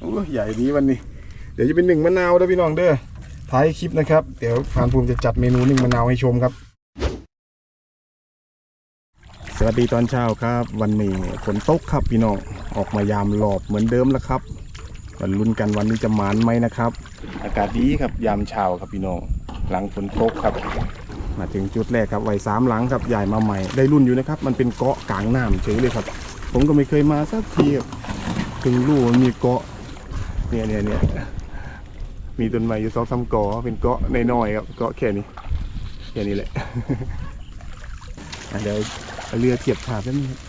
โอ้ใหญ่ดีวันนี้ เดี๋ยวจะเป็นหนึ่งมะนาวเด้อพี่น้องเด้อท้ายคลิปนะครับ เดี๋ยวพานภูมิจะจัดเมนูหนึ่งมะนาวให้ชมครับ สวัสดีตอนเช้าครับ วันนี้ฝนตกครับพี่น้องออกมายามหลอบเหมือนเดิมแล้วครับวันลุ้นกันวันนี้จะหมานไหมนะครับ อากาศดีครับยามเช้าครับพี่น้องหลังฝนตกครับ มาถึงจุดแรกครับไว้สามหลังครับใหญ่มาใหม่ได้รุ่นอยู่นะครับ มันเป็นเกาะกลางน้ำเฉยเลยครับ ผมก็ไม่เคยมาสักทีครับถึงรู้ว่ามีเกาะ เนี่ยเนี่ยเนี่ยมีต้นไม้อยู่สองสามเกาะเป็นเกาะน้อยๆครับเกาะแค่นี้แค่นี้แหละอะเดี๋ยวเอาเรือเทียบท่าแป๊บนึงครับ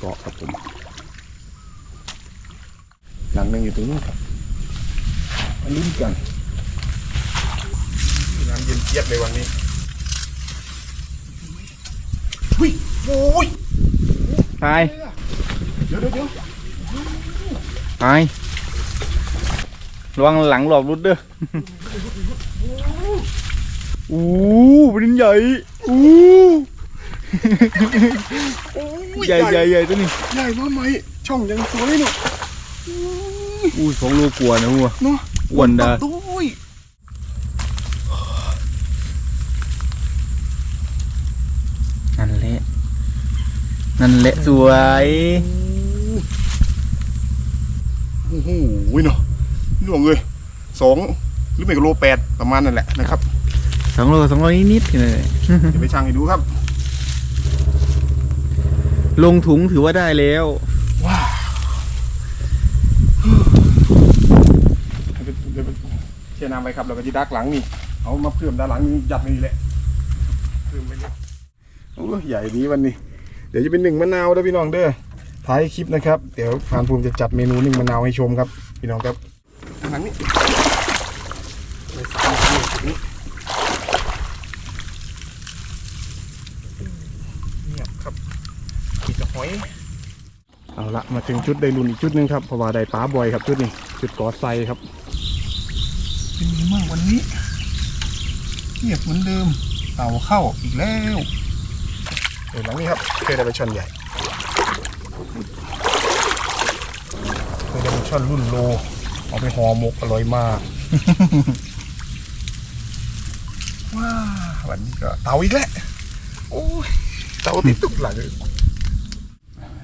เกาะครับผมหลังหนึงอยู่ตรงนู้นครับมาลุ้นกันน้ำเย็นเจี๊ยบเลยวันนี้หุ้ยโอ้ยไปเดี๋ยวเดี๋ยวเดี๋ยว ไประวังหลังหลอกรุดเด้ออู้เป็นใหญ่อู้โอ้ยใหญ่ใหญ่ใหญ่ตัวนี้ใหญ่มาไหมช่องยังสวยเนาะอู้สองโลกว่านะหัวเนาะอ้วนดาตุ้ยนั่นแหละนั่นแหละสวย โอ้โหเนาะหน่วงเลยสองหรือไม่ก็โลแปดประมาณนั่นแหละนะครับสองโลสองโลนิดๆเลยเดี๋ยวไปช่างให้ดูครับ ลงถุงถือว่าได้แล้วว้าวเดี๋ยวไปเดี๋ยวไปเชียร์น้ำไปครับเราก็จะดักหลังนี่เอามาเพิ่มด้านหลังนี่ยัดนี่แหละเพิ่มไปเลยโอ้ใหญ่ดีวันนี้ เดี๋ยวจะเป็นหนึ่งมะนาวเด้อพี่น้องเด้อ ท้ายคลิปนะครับ เดี๋ยวพานภูมิจะจัดเมนูหนึ่งมะนาวให้ชมครับ พี่น้องครับหลังนี้ไปสามนี่จุดนี้เงียบครับมีกระหอย เอาละมาถึงจุดได้รุ่นอีกจุดหนึ่งครับเพราะว่าได้ปลาบ่อยครับจุดนี้จุดกอไซครับเป็นยังไงบ้างวันนี้เงียบเหมือนเดิม เต่าเข้าอีกแล้วเดี๋ยวหลังนี้ครับเคยได้ไปช่อนใหญ่ เคยได้ไปช่อนรุ่นโล เอาไปห่อหมกอร่อยมาก ว้าวันนี้ก็เต่าอีกแล้วโอ้ยเต่าติดตุกหลังเลย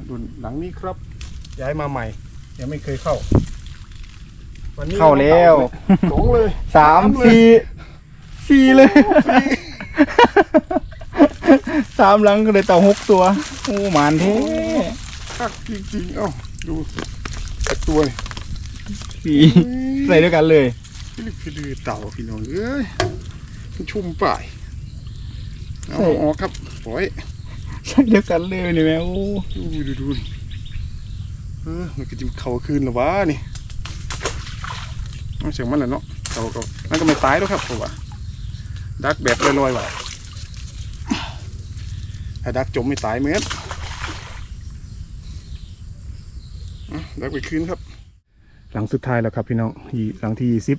รุ่นหลังนี้ครับ ย้ายมาใหม่ ยังไม่เคยเข้า วันนี้เข้าแล้วสองเลยสามสี่สี่เลยสามหลังก็เลยเต่าหกตัว โอ้หมานเท่ คักจริงๆเอ้าดูแต่ตัวนี่สี่ใส่ด้วยกันเลยพี่ลึกพี่ลือเต่าพี่น้องเอ้ยมันชุ่มป่ายเอาใช่ออกครับปล่อยใส่เดียวกันเลยนี่แม่โอ้ดูดูดูนี่เออมันก็จะเข้าคืนหรอวะนี่เอาเสียงมันแหละเนาะเขาก็นั่นก็ไม่ตายแล้วครับผมว่าดักแบบลอยๆว่ะถ้าดักจมไม่ตายเหมือนอะ ดักไปคืนครับ หลังสุดท้ายแล้วครับพี่น้องหลังที่ยี่สิบ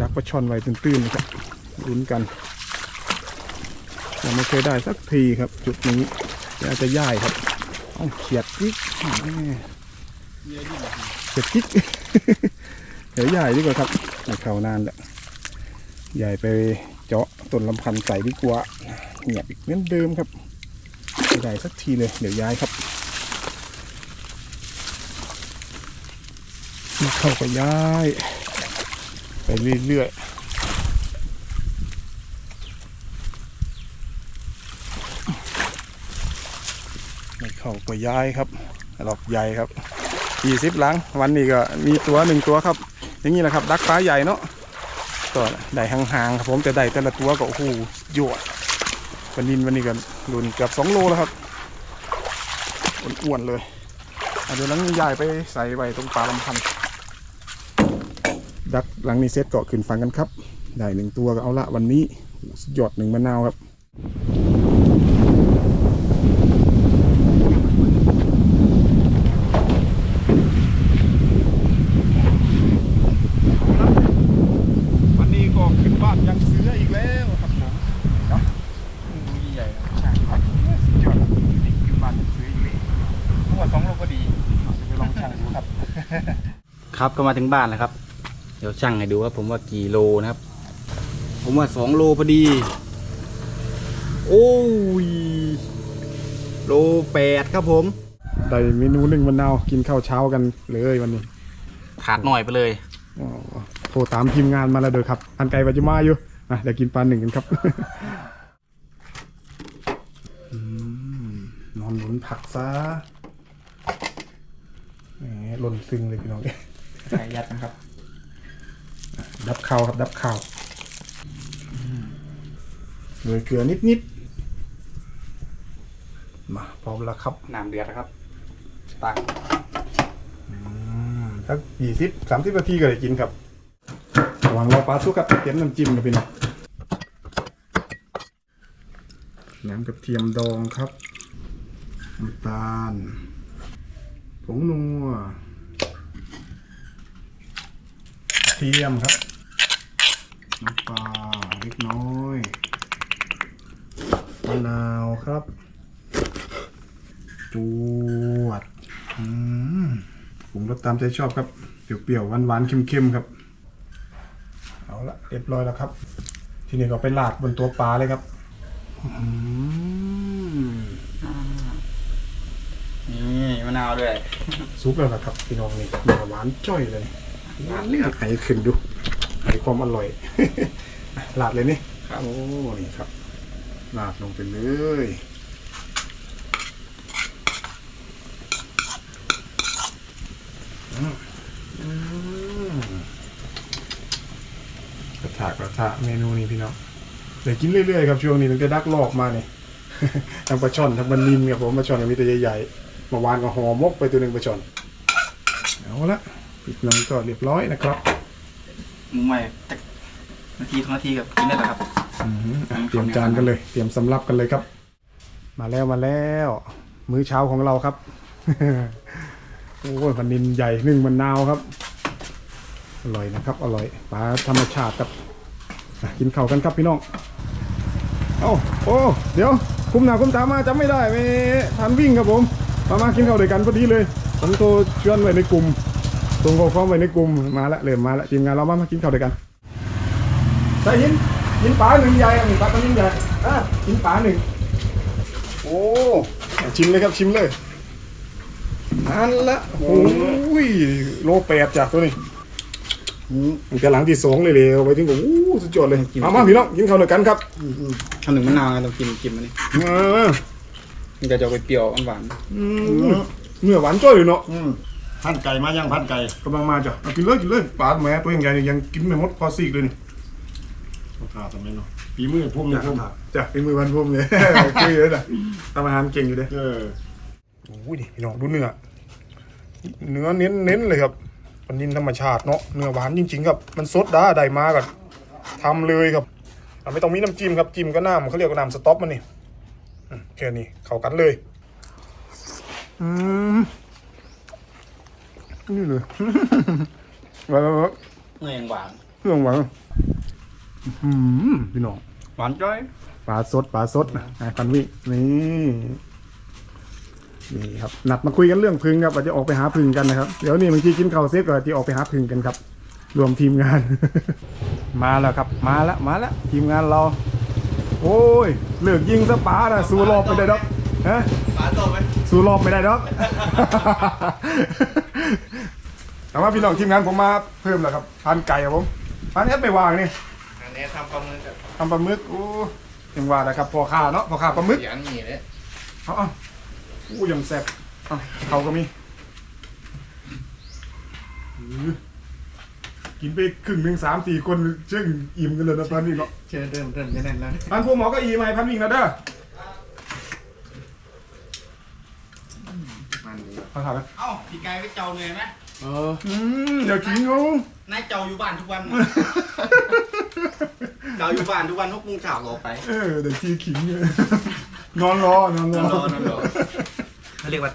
ดักปลาช่อนไว้ตื้นๆนะครับลุ้นกันยังไม่เคยได้สักทีครับ จุดนี้อาจจะย่ายครับเอาเขียดกิ๊กเขียดกิ๊กเดี๋ยวย่ายดีกว่าครับไม่เข้านานแหละใหญ่ไปเจาะต้นลำพันธ์ใส่ดีกว่าเงียบอีกเหมือนเดิมครับไม่ได้สักทีเลยเดี๋ยวย้ายครับ ไม่เข้าก็ย้าย ไปเรื่อยๆไม่เข้าก็ย้ายครับหลอกใหญ่ครับยี่สิบหลัง วันนี้ก็มีตัวหนึ่งตัวครับ อย่างนี้แหละครับ ดักปลาใหญ่เนาะก็ได้ห่างๆครับผมแต่ได้แต่ละตัวก็โอ้โหโยดวันนี้วันนี้ก็รุนเกือบสองโลแล้วครับอ้วนๆเลยเดี๋ยวหลังนี้ย้ายไปใส่ไว้ตรงปลาลำพันธ์ ดักหลังนี้เซตเกาะขึ้นฟังกันครับ ได้หนึ่งตัวก็เอาละวันนี้โอ้โหสุดยอดหนึ่งมะนาวครับวันนี้ก็ขึ้นบ้านยังเสืออีกแล้วครับผมเนาะใหญ่ใช่ครับสุดยอดนี่ขึ้นบ้านยังเสืออีกแล้วทั้งหมดสองโลก็ดีอช่างดูครับครับก็มาถึงบ้านแล้วครับเดี๋ยวช่างให้ดูว่าผมว่ากี่โลนะครับ ผมว่าสองโลพอดี โอ้ยโลแปดครับผมได้เมนูหนึ่งมะนาวกินข้าวเช้ากันเลยวันนี้ขาดหน่อยไปเลยอ๋อโทรตามทีมงานมาแล้วเด้อครับ อันไกลปัจจุมาอยู่อะเดี๋ยวกินปลาหนึ่งกันครับอืมนอนหนุนผักซะแหมหล่นซึ้งเลยพี่น้องใส่ยัดนะครับ ดับข้าวครับดับข้าวโรยเกลือนิดๆมาพร้อมแล้วครับน้ำเดือดนะครับตักสักยี่สิบสามสิบนาทีก็ได้กินครับระหวังรอปลาสุกครับเตรียมน้ำจิ้มกับพี่น้องน้ำกระเทียมดองครับน้ำตาลผงนัวกระเทียมครับน้ำป ลาเล็กน้อยมะนาวครับจวดอืมปรุงรสตามใจชอบครับ เปรี้ยวๆหวานๆเค็มๆครับ เอาละเรียบร้อยแล้วครับ ทีนี้ก็ไปลาดบนตัวปลาเลยครับอืมนี่มะนาวด้วยซุปแล้วนะครับพี่น้องนี่เนื้อหวานจ้อยเลยไห้ขึ้นดูไห้ความอร่อย ลาดเลยนี่โอ้นี่ครับลาดลงไปเลยอืมอืมกระทะกระทะเมนูนี้พี่น้องเดี๋ยวกินเรื่อยๆครับช่วงนี้ตั้งแต่ดักลอกมาเนี่ยทั้งปลาช่อนทั้งปลานิลครับผมปลาช่อนก็มีตัวใหญ่ๆเมื่อวานก็ห่อหมกไปตัวหนึ่งปลาช่อนเอาละปิดน้ำก็เรียบร้อยนะครับมุมใหม่ตัก นาทีสองนาทีกับกินได้แล้วครับ อือหืออะเตรียมจานกันเลย เตรียมสำรับกันเลยครับ มาแล้วมาแล้ว มื้อเช้าของเราครับ โอ้ยปลานินใหญ่หนึ่งมันนาวครับ อร่อยนะครับ อร่อยปลาธรรมชาติครับอะกินข้าวกันครับพี่น้อง เอ้าโอ้เดี๋ยว คุมหนาคุมตามาจำไม่ได้ไม่ทันวิ่งครับผม มามากินข้าวด้วยกันพอดีเลย ผมโทรชวนไว้ในกลุ่มส่งข้อความไว้ในกลุ่มมาละเริ่มมาละทีมงานเรามามากินข้าวด้วยกัน ใส่หินหินปลาหนึ่งใหญ่หนึ่งปลาตัวนี้ใหญ่อะหินปลาหนึ่งโอ้ชิมเลยครับชิมเลยนั่นละโอ้ยโลแปดจากตัวนี้มันจะหลังที่สองเลยเลยไปถึงโอ้โหสุดยอดเลยมามาพี่น้องกินข้าวด้วยกันครับทำหนึ่งมะนาวนะเรากินกินมันนี่มามันก็จะไปเปรี้ยวหวานอืมเนื้อหวานจ้อยเลยเนาะอืมพันไก่มายังพันไก่กำลังมาจ้ะเอากินเลยกินเลยปลาแหม่ตัวใหญ่ๆนี่ยังกินไม่หมดคอซีกเลยนี่ ขาดทำไมเนาะปีมือพุ่มเลยพุ่มจ้ะเป็นมือวันพุ่มเลย คุยเลยนะทำอาหารเก่งอยู่เด้เออโอ้ยดิพี่น้องดูเนื้อเนื้อเน้นเน้นๆเลยครับปลานินธรรมชาติเนาะเนื้อหวานจริงๆครับ มันสดด้าได้มากันทำเลยครับอะไม่ต้องมีน้ำจิ้มครับจิ้มก็น้ำเขาเรียกว่าน้ำสต๊อปมันนี่อืมแค่นี้เข้ากันเลยอืมนี่เลยว้าวๆเนื้อยังหวานเครื่องหวาน อืมพี่น้องหวานจ้อยปลาสดปลาสดนะอะปันวินี่นี่ครับนัดมาคุยกันเรื่องพึ่งครับว่าจะออกไปหาพึ่งกันนะครับเดี๋ยวนี้บางทีกินข้าวเสร็จก็จะออกไปหาพึ่งกันครับ รวมทีมงาน มาแล้วครับ มาแล้วมาแล้วทีมงานเรา โอ้ยเลือกยิงสปานะสู้รอบไม่ได้ดอกฮะปลาโตไหมสู้รอบไม่ได้ดอกแต่ว่าพี่น้องทีมงานผมมาเพิ่มแล้วครับพันไก่ครับผมพันเอสไปวางนี่ อันนี้ทำปลาหมึกกับทำปลาหมึกโอ้ยังว่านะครับพอขาเนาะพอขาปลาหมึกเสียงนี่เลยเอาเอาอู้ยังแซ่บเอาเขาก็มีอื้อกินไปครึ่งหนึ่งสามสี่คนเช่งอิ่มกันเลยนะพันวิ่งเนาะเชิญเริ่มเริ่มจะแน่นแล้ว พันพวกหมอก็อีไหมพันวิ่งนะเด้อมันดีพันขาไปเอ้าพี่ไก่ไปเจ้าเหนื่อยไหมเอออืมเดี๋ยวกินเขา นายเจ้าอยู่บ้านทุกวัน เจ้าอยู่บ้านทุกวันทุกมุ้งเช้าเราไป เออเดี๋ยวทีขิงเนี่ยนอนรอนอนรนออนรอนอนรอ เขาเรียกว่า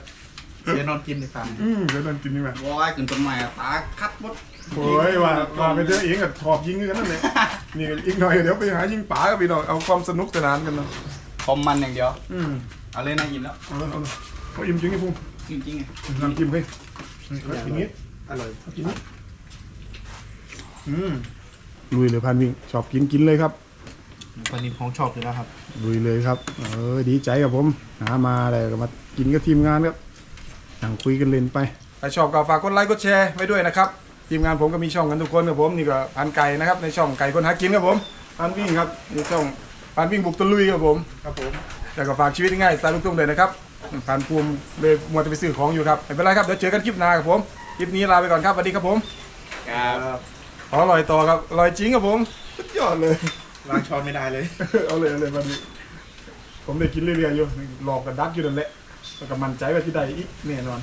เดี๋ยวนอนกินในฟาร์มอืมเดี๋ยวนอนกินนี่มาว้ายขึ้นต้นไม้อะตาคัดหมดโอ้ยว่าว่าไปเจอเองกับถอบยิงกันนั่นเลยนี่อีกหน่อยเดี๋ยวไปหายิงป๋ากับพี่น้องเอาความสนุกสนานกันเนาะคอมมันอย่างเดียว อืมเอาเลยนะยิ้มแล้วเอาเลยเอาเลยเขาอิ่มจริงไอ้พุ่งจริงๆไงน้ำจิ้มให้ทีนี้อร่อยทีนี้อืม ลุยเลยพันวิ่งชอบกินกินเลยครับวันนี้ของชอบอยู่แล้วครับลุยเลยครับ เออดีใจกับผมหามาอะไรก็มากินกับทีมงานครับนั่งคุยกันเล่นไปใครชอบก็ฝากกดไลค์กดแชร์ไว้ด้วยนะครับทีมงานผมก็มีช่องกันทุกคนครับผมนี่ก็พันไก่นะครับในช่องไก่คนหากินครับผมพันวิ่งครับในช่องพันวิ่งบุกตะลุยครับผมครับผมแล้วก็ฝากชีวิตง่ายๆสไตล์ลูกทุ่งเลยนะครับผ่านภูมิเลยมัวแต่ไปซื้อของอยู่ครับไม่เป็นไรครับเดี๋ยวเจอกันคลิปหน้าครับผมคลิปนี้ลาไปก่อนครับสวัสดีครับผมครับ ขออร่อยต่อครับอร่อยจริงครับผมสุดยอดเลย ล้างช้อนไม่ได้เลย เอาเลยเอาเลยวันนี้ผมได้กินเรื่อยๆอยู่หลอกกันดักอยู่นั่นแหละแล้วก็มั่นใจว่าที่ใดอีกแน่นอน